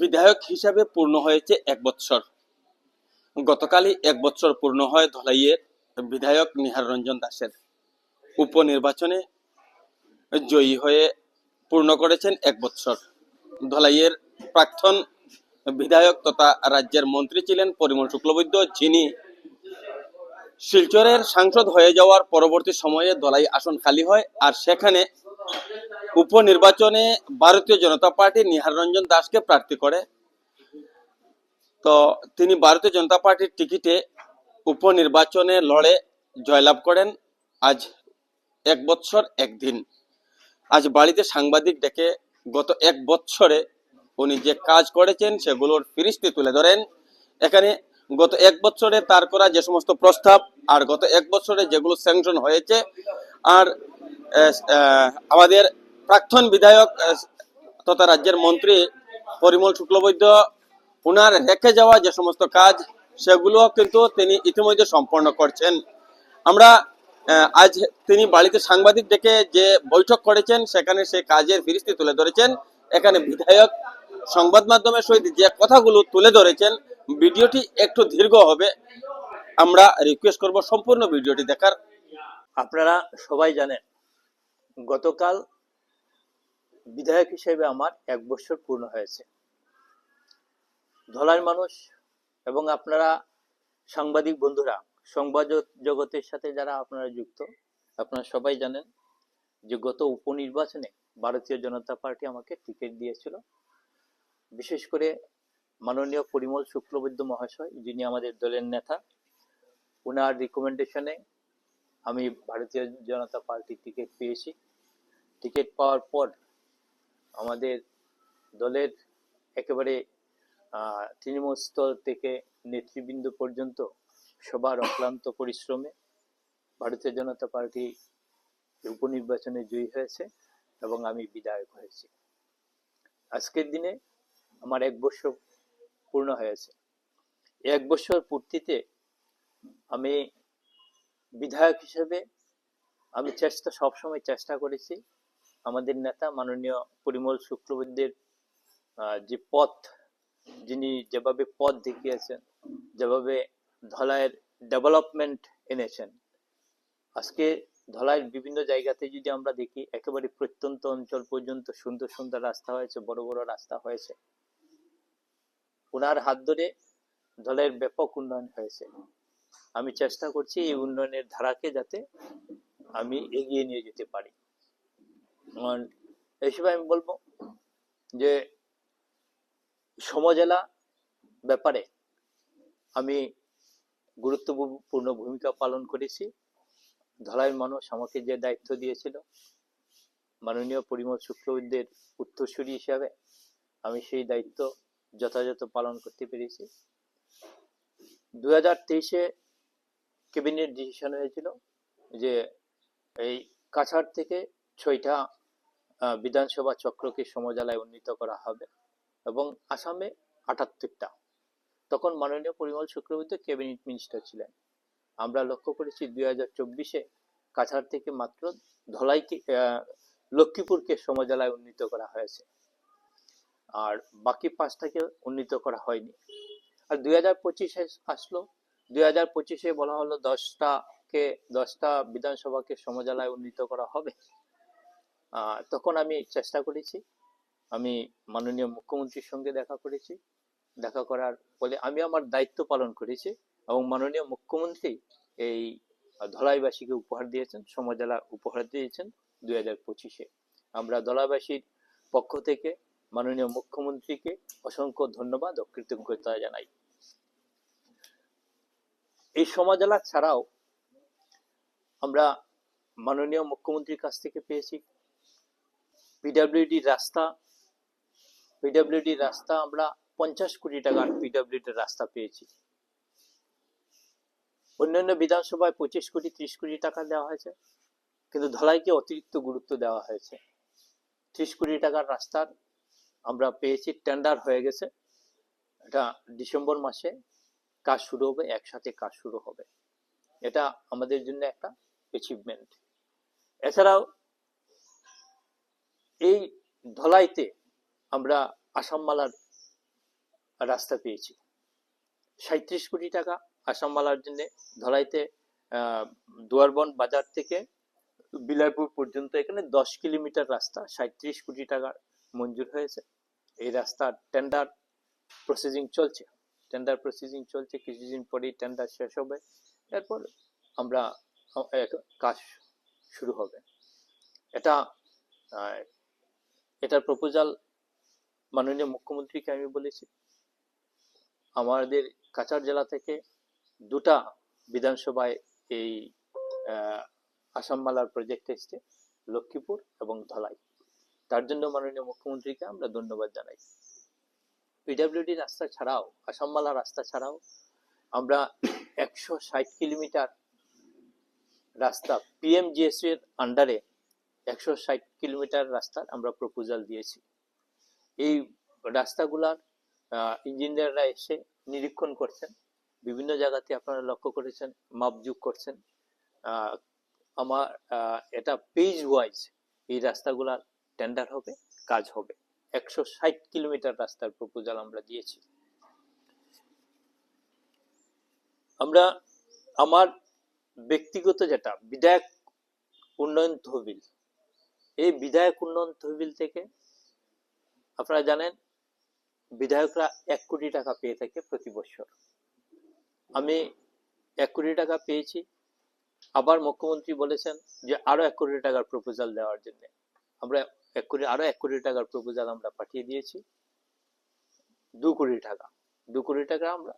বিধায়ক হিসাবে পূর্ণ হয়েছে এক বৎসর। গতকালই এক বৎসর পূর্ণ হয় ধলাইয়ের বিধায়ক নিহার রঞ্জন দাসের। উপনির্বাচনে জয়ী হয়ে পূর্ণ করেছেন এক বৎসর। ধলাইয়ের প্রাক্তন বিধায়ক তথা রাজ্যের মন্ত্রী ছিলেন পরিমল শুক্লবৈদ্য, যিনি শিলচরের সাংসদ হয়ে যাওয়ার পরবর্তী সময়ে ধলাই আসন খালি হয়, আর সেখানে উপনির্বাচনে ভারতীয় জনতা পার্টি নিহার রঞ্জন দাসকে প্রার্থী করে। তো তিনি ভারতীয় জনতা পার্টির টিকিটে উপনির্বাচনে লড়ে, জয়লাভ করেন। আজ এক বৎসর একদিন। আজ বাড়িতে সাংবাদিক ডেকে গত এক বৎসরে উনি যে কাজ করেছেন সেগুলোর ফিরিস্তি তুলে ধরেন। এখানে গত এক বছরে তার করা যে সমস্ত প্রস্তাব আর গত এক বছরে যেগুলো স্যাংশন হয়েছে আর আমাদের প্রাক্তন বিধায়ক তথা রাজ্যের মন্ত্রী পরিমল শুক্লবৈদ্য ওনার রেখে যাওয়া যে সমস্ত কাজ, সেগুলো কিন্তু তিনি ইতিমধ্যে সম্পন্ন করছেন। আমরা আজ তিনি বাড়িতে সাংবাদিক ডেকে যে বৈঠক করেছেন, সেখানে সে কাজের ফিরিস্তি তুলে ধরেছেন। এখানে বিধায়ক সংবাদ মাধ্যমের সহিত যে কথাগুলো তুলে ধরেছেন, ভিডিওটি একটু দীর্ঘ হবে। আমরা রিকোয়েস্ট করব সম্পূর্ণ ভিডিওটি দেখার। আপনারা সবাই জানেন, গতকাল বিধায়ক হিসেবে আমার এক বছর পূর্ণ হয়েছে। ধলার মানুষ এবং আপনারা সাংবাদিক বন্ধুরা, সংবাদ জগতের সাথে যারা আপনারা যুক্ত, আপনারা সবাই জানেন যে গত উপনির্বাচনে ভারতীয় জনতা পার্টি আমাকে টিকিট দিয়েছিল। বিশেষ করে মাননীয় পরিমল শুক্লবৈদ্য মহাশয়, যিনি আমাদের দলের নেতা ওনার রিকমেন্ডেশনে আমি ভারতীয় জনতা পার্টি টিকিট পেয়েছি। টিকিট পাওয়ার পর আমাদের দলের একেবারে তৃণমূল স্তর থেকে নেতৃবৃন্দ পর্যন্ত সবার অক্লান্ত পরিশ্রমে ভারতীয় জনতা পার্টি উপনির্বাচনে জয়ী হয়েছে এবং আমি বিধায়ক হয়েছি। আজকের দিনে আমার এক বছর পূর্ণ হয়েছে। এক বছর পূর্তিতে আমি বিধায়ক হিসেবে আমি চেষ্টা, সবসময় চেষ্টা করেছি আমাদের নেতা মাননীয় পরিমল শুক্লবৈদ্যের যে পথ, যিনি যেভাবে পথ দেখিয়েছেন, যেভাবে ধলাইয়ের ডেভেলপমেন্ট এনেছেন, আজকে ধলাইয়ের বিভিন্ন জায়গাতে যদি আমরা দেখি, একেবারে প্রত্যন্ত অঞ্চল পর্যন্ত সুন্দর সুন্দর রাস্তা হয়েছে, বড় বড় রাস্তা হয়েছে। ওনার হাত ধরে ধলাইয়ের ব্যাপক উন্নয়ন হয়েছে। আমি চেষ্টা করছি এই উন্নয়নের ধারাকে যাতে আমি এগিয়ে নিয়ে যেতে পারি। হিসেবে আমি বলব যে সমজেলা ব্যাপারে আমি গুরুত্বপূর্ণ ভূমিকা পালন করেছি। ধলাই মানুষ আমাকে যে দায়িত্ব দিয়েছিল, মাননীয় পরিমল শুক্লবৈদ্যের উত্তরসূরি হিসাবে আমি সেই দায়িত্ব যথাযথ পালন করতে পেরেছি। দু হাজার তেইশে ক্যাবিনেট ডিসিশন হয়েছিল যে এই কাছাড় থেকে ছয়টা বিধানসভা চক্রকে সমজেলায় উন্নীত করা হবে এবং আসামে আটাত্তরটা। তখন মাননীয় পরিমল শুক্রবৈদ্য ক্যাবিনেট মিনিস্টার ছিলেন। আমরা লক্ষ্য করেছি দুই হাজার চব্বিশে কাছাড় থেকে মাত্র ধলাইকে লক্ষ্মীপুরকে সমজেলায় উন্নীত করা হয়েছে। আর বাকি পাঁচটাকে উন্নীত করা হয়নি। আর দুই হাজার পঁচিশে আসলো। দুই হাজার পঁচিশে বলা হলো দশটাকে, দশটা বিধানসভাকে সমজেলায় উন্নীত করা হবে। তখন আমি চেষ্টা করেছি। আমি মাননীয় মুখ্যমন্ত্রীর সঙ্গে দেখা করেছি। দেখা করার ফলে আমি আমার দায়িত্ব পালন করেছি এবং মাননীয় মুখ্যমন্ত্রী এই ধলাইবাসীকে উপহার দিয়েছেন সমজেলা উপহার দিয়েছেন দুই হাজার পঁচিশে। আমরা ধলাইবাসীর পক্ষ থেকে মাননীয় মুখ্যমন্ত্রীকে অসংখ্য ধন্যবাদ ও কৃতজ্ঞতা জানাই। এই সমাজেলা ছাড়াও আমরা মাননীয় মুখ্যমন্ত্রীর কাছ থেকে পেয়েছি পিডাব্লিউডি রাস্তা পিডাব্লিউডি রাস্তা আমরা পঞ্চাশ কোটি টাকার পিডাব্লিউডি রাস্তা পেয়েছি। অন্যান্য বিধানসভায় পঁচিশ কোটি, ত্রিশ কোটি টাকা দেওয়া হয়েছে, কিন্তু ধলাইকে অতিরিক্ত গুরুত্ব দেওয়া হয়েছে। ত্রিশ কোটি টাকার রাস্তার আমরা পেয়েছি টেন্ডার হয়ে গেছে। এটা ডিসেম্বর মাসে কাজ শুরু হবে, একসাথে কাজ শুরু হবে। এটা আমাদের জন্য একটা অ্যাচিভমেন্ট এছাড়াও এই ধলাইতে আমরা আসাম মালার রাস্তা পেয়েছি। সাঁত্রিশ কোটি টাকা আসামবালার জন্য ধলাইতে দুয়ারবন বাজার থেকে বিলাইপুর পর্যন্ত এখানে দশ কিলোমিটার রাস্তা সাঁত্রিশ কোটি টাকার মঞ্জুর হয়েছে। এই রাস্তার টেন্ডার প্রসেসিং চলছে। টেন্ডার প্রসেসিং চলছে, কিছুদিন পরেই টেন্ডার শেষ হবে। এরপর আমরা কাজ শুরু হবে। এটা এটার প্রপোজাল মাননীয় মুখ্যমন্ত্রীকে আমি বলেছি। আমাদের কাছাড় জেলা থেকে দুটা বিধানসভায় এই আসামমালার প্রজেক্ট এসছে, লক্ষ্মীপুর এবং ধলাই। তার জন্য মাননীয় মুখ্যমন্ত্রীকে আমরা ধন্যবাদ জানাই। পিডাব্লিউডি রাস্তা ছাড়াও আসামমালা রাস্তা ছাড়াও আমরা একশো ষাট কিলোমিটার রাস্তা পিএমজিএস এর আন্ডারে একশো ষাট কিলোমিটার রাস্তার আমরা প্রপোজাল দিয়েছি। এই রাস্তাগুলার ইঞ্জিনিয়াররা এসে নিরীক্ষণ করছেন। বিভিন্ন জায়গাতে আপনারা লক্ষ্য করেছেন মাপযোগ করছেন। আমার এটা পেজ ওয়াইজ এই রাস্তাগুলার টেন্ডার হবে, কাজ হবে। একশো ষাট কিলোমিটার রাস্তার প্রপোজাল আমরা দিয়েছি। আমরা, আমার ব্যক্তিগত যেটা, বিধায়ক উন্নয়ন তহবিল এই বিধায়ক উন্নয়ন তহবিল থেকে আপনারা জানেন, বিধায়করা এক কোটি টাকা পেয়ে থাকে প্রতি বছর। আমি এক কোটি টাকা পেয়েছি। আবার মুখ্যমন্ত্রী বলেছেন যে আরও এক কোটি টাকার প্রপোজাল দেওয়ার জন্য। আমরা এক কোটি, আরও এক কোটি টাকার প্রপোজাল আমরা পাঠিয়ে দিয়েছি। দু কোটি টাকা, দু কোটি টাকা আমরা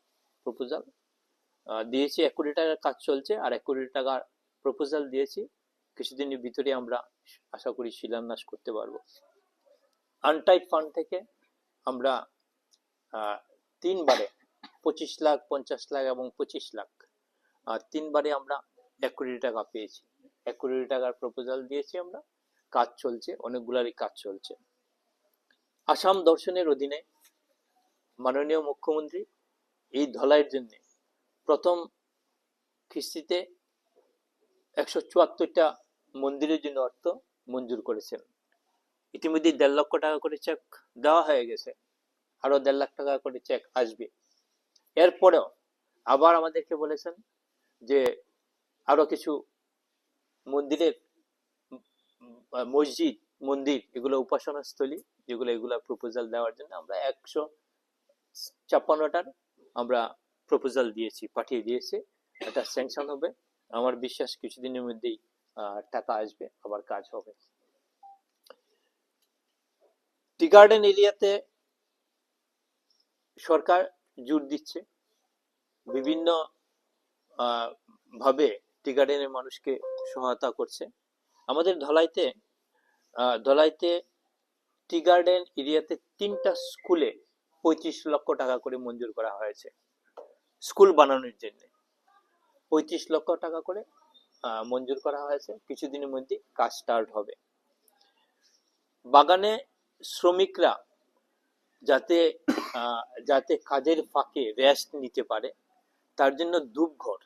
প্রপোজাল দিয়েছি। এক কোটি টাকার কাজ চলছে আর এক কোটি টাকার প্রপোজাল দিয়েছি। কিছুদিনের ভিতরে আমরা আশা করি শিলান্যাস করতে পারব। আনটাইপ ফান্ড থেকে আমরা তিনবারে পঁচিশ লাখ, পঞ্চাশ লাখ এবং পঁচিশ লাখ তিনবারে আমরা এক কোটি টাকা পেয়েছি। এক কোটি টাকার প্রপোজাল দিয়েছি আমরা। কাজ চলছে, অনেকগুলারই কাজ চলছে। আসাম দর্শনের অধীনে মাননীয় মুখ্যমন্ত্রী এই ধলাইয়ের জন্য প্রথম কিস্তিতে একশো চুয়াত্তরটা মন্দিরের জন্য অর্থ মঞ্জুর করেছেন। ইতিমধ্যে দেড় লক্ষ টাকা করে চেক দেওয়া হয়ে গেছে। আরও দেড় লাখ টাকা করে চেক আসবে। এরপরেও আবার আমাদেরকে বলেছেন যে আরও কিছু মন্দিরের মসজিদ, মন্দির, এগুলো উপাসনা স্থলী যেগুলো এগুলা প্রপোজাল দেওয়ার জন্য আমরা একশো ছাপ্পান্নটার আমরা প্রপোজাল দিয়েছি, পাঠিয়ে দিয়েছি। এটা স্যাংশন হবে। আমার বিশ্বাস কিছুদিনের মধ্যেই টাকা আসবে, আবার কাজ হবে। টি গার্ডেন এরিয়াতে সরকার জোর দিচ্ছে। বিভিন্ন ভাবে টি গার্ডেনের মানুষকে সহায়তা করছে। আমাদের ধলাইতে ধলাইতে টি গার্ডেন এরিয়াতে তিনটা স্কুলে পঁয়ত্রিশ লক্ষ টাকা করে মঞ্জুর করা হয়েছে। স্কুল বানানোর জন্য। পঁয়ত্রিশ লক্ষ টাকা করে মঞ্জুর করা হয়েছে। কিছুদিনের মধ্যে কাজ স্টার্ট হবে। বাগানে শ্রমিকরা যাতে যাতে কাজের ফাঁকে রেস্ট নিতে পারে, তার জন্য ধূপঘর।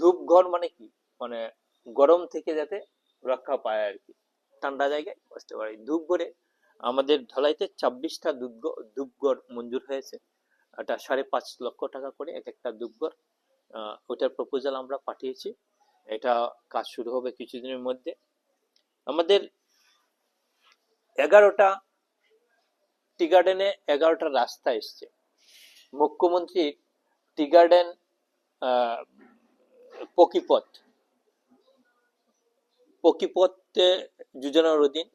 ধূপঘর মানে কি? মানে গরম থেকে যাতে রক্ষা পায় আর কি। ঠান্ডা জায়গায় বসতে পারে। ধূপঘরে আমাদের ধলাইতে ছাব্বিশটা ধূপঘর ধূপঘর মঞ্জুর হয়েছে। এটা সাড়ে পাঁচ লক্ষ টাকা করে এক একটা ধূপঘর। ওটার প্রপোজাল আমরা পাঠিয়েছি। এটা কাজ শুরু হবে কিছুদিনের মধ্যে। আমাদের এগারোটা টি গার্ডেনে এগারোটা রাস্তা এসছে। মুখ্যমন্ত্রীর টি গার্ডেন পকিপথ। পকিপথে যোজনার অধীন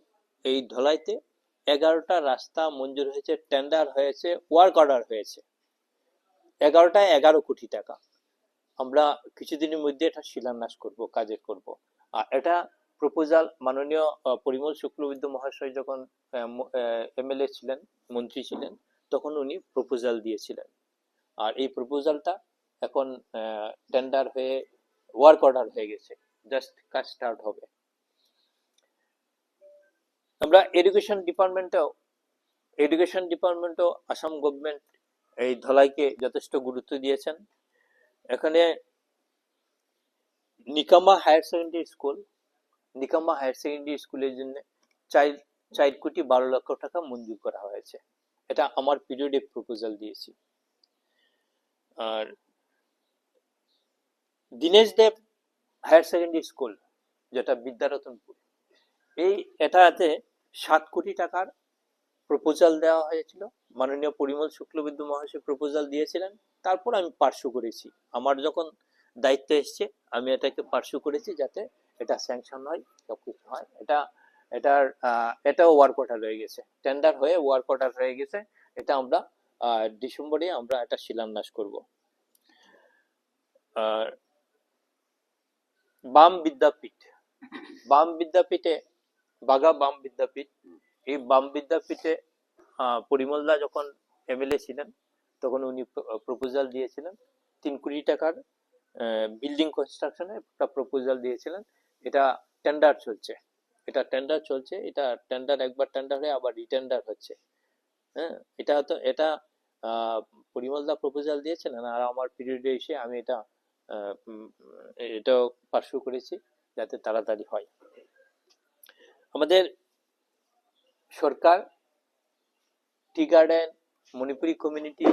এই ধলাইতে এগারোটা রাস্তা মঞ্জুর হয়েছে টেন্ডার হয়েছে ওয়ার্ক অর্ডার হয়েছে। এগারোটায় এগারো কোটি টাকা। আমরা কিছুদিনের মধ্যে এটা শিলান্যাস করব কাজের করব। আর এটা প্রপোজাল মাননীয় পরিমল শুক্লবৈদ্য মহাশয় যখন এমএলএ ছিলেন, মন্ত্রী ছিলেন, তখন উনি প্রপোজাল দিয়েছিলেন। আর এই প্রপোজালটা এখন টেন্ডার হয়ে ওয়ার্ক অর্ডার হয়ে গেছে জাস্ট কাজ স্টার্ট হবে। আমরা এডুকেশন ডিপার্টমেন্টেও এডুকেশন ডিপার্টমেন্টও আসাম গভর্নমেন্ট এই ধলাইকে যথেষ্ট গুরুত্ব দিয়েছেন। এখানে Nikama higher secondary school, Nikama higher secondary স্কুলের জন্য চার চার কোটি বারো লক্ষ টাকা মঞ্জুর করা হয়েছে। এটা আমার পিরিয়ডে প্রপোজাল দিয়েছি। আর Dinesh Deb higher secondary school, যেটা বিদ্যারতনপুর, এই এটাতে সাত কোটি টাকার প্রপোজাল দেওয়া হয়েছিল। মাননীয় পরিমল শুক্লবিদ্যু মহাশয় প্রপোজাল দিয়েছিলেন। তারপর আমি পার্শ্ব করেছি। আমার যখন দায়িত্ব এসছে, আমি এটাকে পার্শ্ব করেছি যাতে এটা স্যাংশন হয় সবকিছু হয়। এটা, এটার এটাও ওয়ার্ক অর্ডার হয়ে গেছে। টেন্ডার হয়ে ওয়ার্ক অর্ডার হয়ে গেছে। এটা আমরা ডিসেম্বরে আমরা এটা শিলান্যাস করব। আর বাম বিদ্যাপীঠ, বাম বিদ্যাপীঠে বাগা বাম বিদ্যাপীঠ এই বাম বিদ্যাপীঠে পরিমলদা যখন এমএলএ ছিলেন, তখন উনি প্রপোজাল দিয়েছিলেন তিন কোটি টাকার বিল্ডিং কনস্ট্রাকশনে একটা প্রপোজাল দিয়েছিলেন। এটা টেন্ডার চলছে। এটা টেন্ডার চলছে, এটা টেন্ডার একবার টেন্ডার হয়ে আবার রিটেন্ডার হচ্ছে। হ্যাঁ এটা তো, এটা পরিমলদা প্রপোজাল দিয়েছিলেন আর আমার পিরিয়ডে এসে আমি এটা এটাও পার্শ্ব করেছি যাতে তাড়াতাড়ি হয়। আমাদের সরকার, টি গার্ডেন, মণিপুরি কমিউনিটি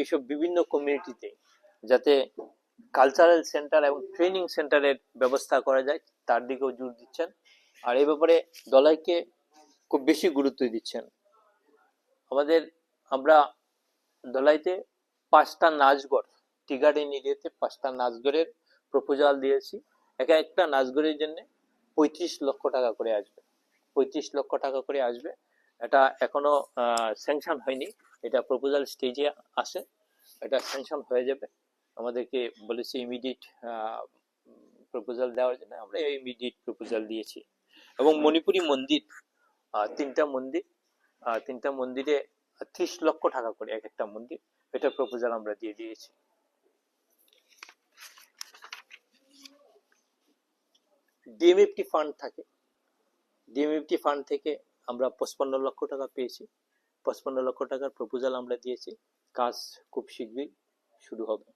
এইসব বিভিন্ন কমিউনিটিতে যাতে কালচারাল সেন্টার এবং ট্রেনিং সেন্টারের ব্যবস্থা করা যায়, তার দিকেও জোর দিচ্ছেন। আর এই ব্যাপারে দলাইকে খুব বেশি গুরুত্ব দিচ্ছেন। আমাদের, আমরা দলাইতে পাঁচটা নাচগড়, টি গার্ডেন এরিয়াতে পাঁচটা নাচগড়ের প্রপোজাল দিয়েছি। এক একটা নাচগড়ের জন্য পঁয়ত্রিশ লক্ষ টাকা করে আসবে। পঁয়ত্রিশ লক্ষ টাকা করে আসবে। এটা এখনও স্যাংশন হয়নি। এটা প্রপোজাল স্টেজে আসে এটা স্যাংশন হয়ে যাবে। আমাদেরকে বলেছে ইমিডিয়েট প্রপোজাল দেওয়ার জন্য। আমরা ইমিডিয়েট প্রপোজাল দিয়েছি। এবং মণিপুরি মন্দির তিনটা মন্দির তিনটা মন্দিরে ত্রিশ লক্ষ টাকা করে এক একটা মন্দির। এটা প্রপোজাল আমরা দিয়ে দিয়েছি। ডিএমএফটি ফান্ড থাকে। ডিএমএফটি ফান্ড থেকে আমরা পঁচপান্ন লক্ষ টাকা পেয়েছি। পঁচপান্ন লক্ষ টাকার প্রপোজাল আমরা দিয়েছি। কাজ খুব শীঘ্রই শুরু হবে।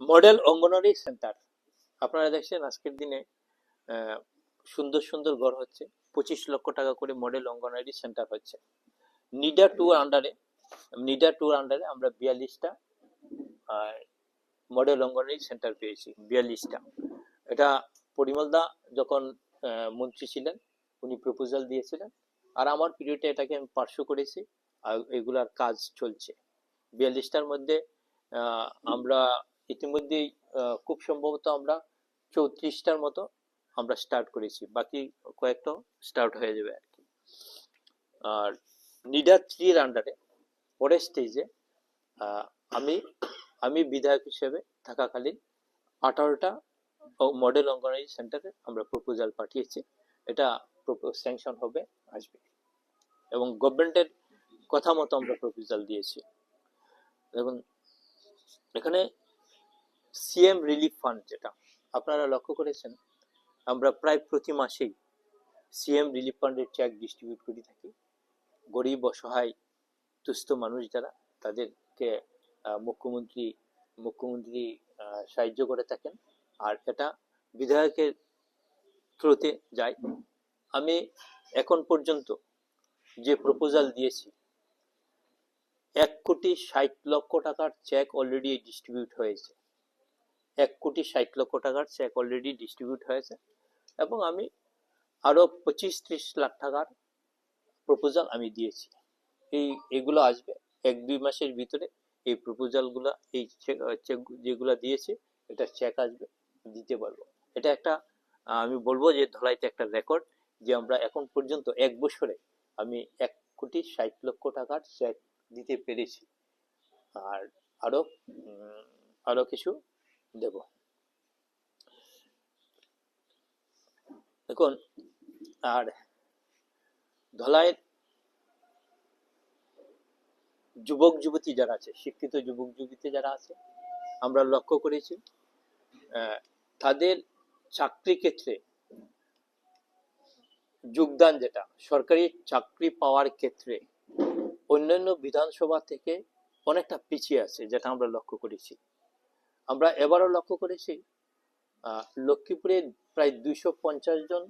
মডেল অঙ্গনওয়াড়ি সেন্টার আপনারা দেখছেন আজকের দিনে সুন্দর সুন্দর ঘর হচ্ছে। পঁচিশ লক্ষ টাকা করে মডেল অঙ্গনওয়াড়ি সেন্টার হচ্ছে। নিডা টু আন্ডারে নিডা টুর আন্ডারে আমরা বিয়াল্লিশটা মডেল অঙ্গনওয়াড়ি সেন্টার পেয়েছি, বিয়াল্লিশটা। এটা পরিমলদা যখন মন্ত্রী ছিলেন উনি প্রপোজাল দিয়েছিলেন। আর আমার পিরিয়ডে এটাকে আমি পার্শ্ব করেছি আর এগুলার কাজ চলছে। বিয়াল্লিশটার মধ্যে আমরা ইতিমধ্যেই আহ, খুব সম্ভবত আমরা চৌত্রিশটার মতো আমরা স্টার্ট করেছি। বাকি কয়েকটা স্টার্ট হয়ে যাবে আর কি। আর নিডা থ্রির আন্ডারে পরের স্টেজে আমি আমি বিধায়ক হিসেবে থাকাকালীন আঠারোটা মডেল অঙ্গনওয়াড়ি সেন্টারে আমরা প্রপোজাল পাঠিয়েছি। এটা স্যাংশন হবে, আসবে। এবং গভর্নমেন্টের কথা মতো আমরা প্রপোজাল দিয়েছি। দেখুন, এখানে সিএম রিলিফ ফান্ড যেটা, আপনারা লক্ষ্য করেছেন, আমরা প্রায় প্রতি মাসেই সিএম রিলিফ ফান্ডের চেক ডিস্ট্রিবিউট করে থাকি। গরিব, অসহায় তুস্থ মানুষ যারা, তাদেরকে মুখ্যমন্ত্রী মুখ্যমন্ত্রী সাহায্য করে থাকেন। আর এটা বিধায়কের থ্রুতে যায়। আমি এখন পর্যন্ত যে প্রপোজাল দিয়েছি, এক কোটি ষাট লক্ষ টাকার চেক অলরেডি ডিস্ট্রিবিউট হয়েছে। এক কোটি ষাট লক্ষ টাকার চেক অলরেডি ডিস্ট্রিবিউট হয়েছে এবং আমি আরও পঁচিশ ত্রিশ লাখ টাকার প্রপোজাল আমি দিয়েছি। এই, এগুলো আসবে। এক, দুই মাসের ভিতরে এই প্রপোজালগুলো এই চেক যেগুলো দিয়েছে, এটা চেক আসবে। দিতে পারব। এটা একটা আমি বলব যে ধলাইতে একটা রেকর্ড যে আমরা এখন পর্যন্ত এক বছরে আমি এক কোটি ষাট লক্ষ টাকার চেক দিতে পেরেছি। আর আরও আরও কিছু দেব। দেখুন, আর ধলাইয়ের যুবক যুবতী যারা আছে, শিক্ষিত যুবক যুবতী যারা আছে, আমরা লক্ষ্য করেছি তাদের চাকরি ক্ষেত্রে যোগদান যেটা, সরকারি চাকরি পাওয়ার ক্ষেত্রে অন্যান্য বিধানসভা থেকে অনেকটা পিছিয়ে আছে, যেটা আমরা লক্ষ্য করেছি। আমরা এবারও লক্ষ্য করেছি লক্ষ্মীপুরে প্রায় দুইশো পঞ্চাশ জন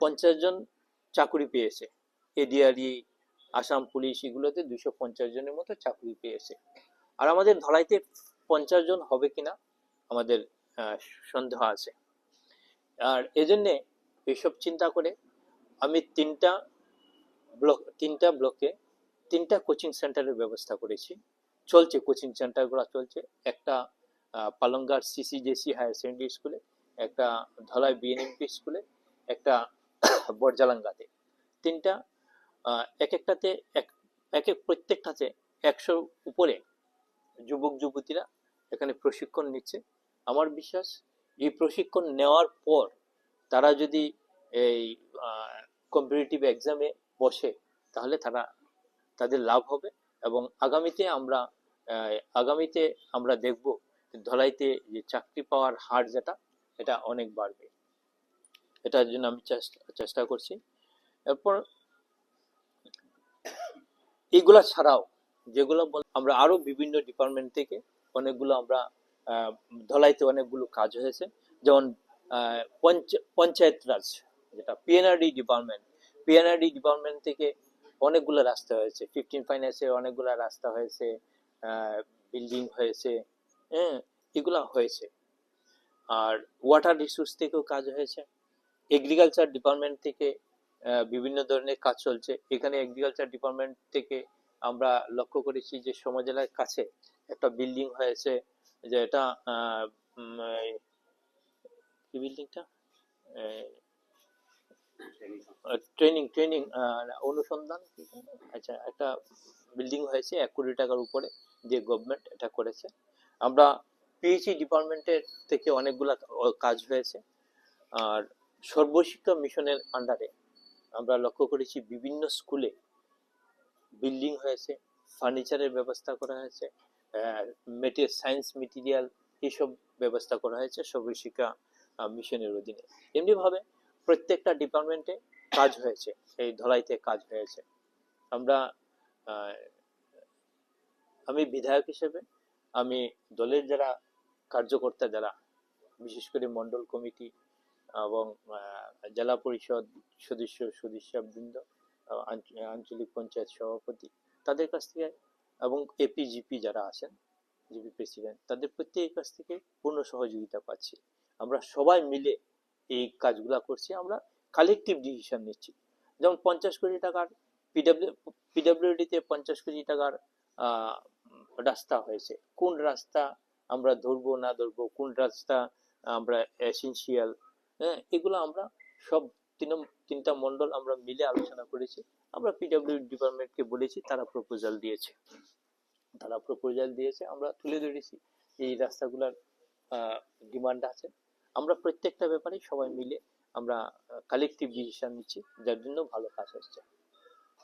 পঞ্চাশ জন চাকরি পেয়েছে। এডিআরই, আসাম পুলিশ এগুলোতে দুশো পঞ্চাশ জনের মতো চাকরি পেয়েছে। আর আমাদের ধলাইতে পঞ্চাশ জন হবে কিনা আমাদের সন্দেহ আছে। আর এজন্যে এইসব চিন্তা করে আমি তিনটা ব্লক, তিনটা ব্লকে তিনটা কোচিং সেন্টারের ব্যবস্থা করেছি। চলছে কোচিং সেন্টারগুলো চলছে। একটা পালঙ্গার সিসিজেসি হায়ার সেকেন্ডারি স্কুলে, একটা ধলাই বিএনএমপি স্কুলে, একটা বরজালাঙ্গাতে তিনটা এক একটাতে এক এক এক প্রত্যেকটাতে একশোর উপরে যুবক যুবতীরা এখানে প্রশিক্ষণ নিচ্ছে। আমার বিশ্বাস, এই প্রশিক্ষণ নেওয়ার পর তারা যদি এই কম্পিটিটিভ এক্সামে বসে, তাহলে তারা, তাদের লাভ হবে এবং আগামীতে আমরা আগামীতে আমরা দেখব ধলাইতে যে চাকরি পাওয়ার হার যেটা, এটা অনেক বাড়বে। এটার জন্য আমি চেষ্টা চেষ্টা করছি। এরপর, এইগুলা ছাড়াও যেগুলো আমরা আরও বিভিন্ন ডিপার্টমেন্ট থেকে অনেকগুলো আমরা ধলাইতে অনেকগুলো কাজ হয়েছে। যেমন পঞ্চায়েত রাজ, যেটা পিএনআরডি ডিপার্টমেন্ট পিএনআরডি ডিপার্টমেন্ট থেকে অনেকগুলো রাস্তা হয়েছে। ফিফটিন ফাইন্যান্সে অনেকগুলো রাস্তা হয়েছে বিল্ডিং হয়েছে হ্যাঁ এগুলা হয়েছে। আর ওয়াটার রিসোর্স থেকেও কাজ হয়েছে। এগ্রিকালচার ডিপার্টমেন্ট থেকে বিভিন্ন ধরনের কাজ চলছে। এখানে এগ্রিকালচার ডিপার্টমেন্ট থেকে আমরা লক্ষ্য করেছি যে সমাজেলার কাছে একটা বিল্ডিং হয়েছে যে এটা কি বিল্ডিংটা? ট্রেনিং ট্রেনিং অনুসন্ধান আচ্ছা একটা বিল্ডিং হয়েছে এক কোটি টাকার উপরে দিয়ে গভর্নমেন্ট এটা করেছে। আমরা পিএইচই ডিপার্টমেন্টের থেকে অনেকগুলা কাজ হয়েছে। আর সর্বশিক্ষা মিশনের আন্ডারে আমরা লক্ষ্য করেছি বিভিন্ন স্কুলে বিল্ডিং হয়েছে ফার্নিচারের ব্যবস্থা করা হয়েছে সায়েন্স মেটেরিয়াল এইসব ব্যবস্থা করা হয়েছে সর্বশিক্ষা আহ, মিশনের অধীনে। এমনিভাবে প্রত্যেকটা ডিপার্টমেন্টে কাজ হয়েছে এই ধলাইতে কাজ হয়েছে। আমরা আমি বিধায়ক হিসেবে আমি দলের যারা কার্যকর্তা যারা বিশেষ করে মন্ডল কমিটি এবং জেলা পরিষদ সদস্য সদস্যবৃন্দ আঞ্চলিক পঞ্চায়েত সভাপতি তাদের কাছ থেকে এবং এপিজিপি যারা আছেন জিপি প্রেসিডেন্ট তাদের প্রত্যেকের কাছ থেকে পূর্ণ সহযোগিতা পাচ্ছি। আমরা সবাই মিলে এই কাজগুলা করছি, আমরা কালেকটিভ ডিসিশন নিচ্ছি। যেমন পঞ্চাশ কোটি টাকার পিডাব্লিউ পিডাব্লিউডিতে পঞ্চাশ কোটি টাকার রাস্তা হয়েছে। কোন রাস্তা আমরা ধরবো, না ধরবো, কোন রাস্তা আমরা এসেন্সিয়াল হ্যাঁ এগুলো আমরা সব তিন তিনটা মন্ডল আমরা মিলে আলোচনা করেছি। আমরা পিডাব্লিউ ডিপার্টমেন্টকে বলেছি, তারা প্রপোজাল দিয়েছে। তারা প্রপোজাল দিয়েছে, আমরা তুলে ধরেছি। এই রাস্তাগুলোর ডিমান্ড আছে। আমরা প্রত্যেকটা ব্যাপারে সবাই মিলে আমরা কালেকটিভ ডিসিশন নিচ্ছি, যার জন্য ভালো কাজ হচ্ছে।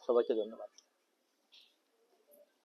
সবাইকে ধন্যবাদ।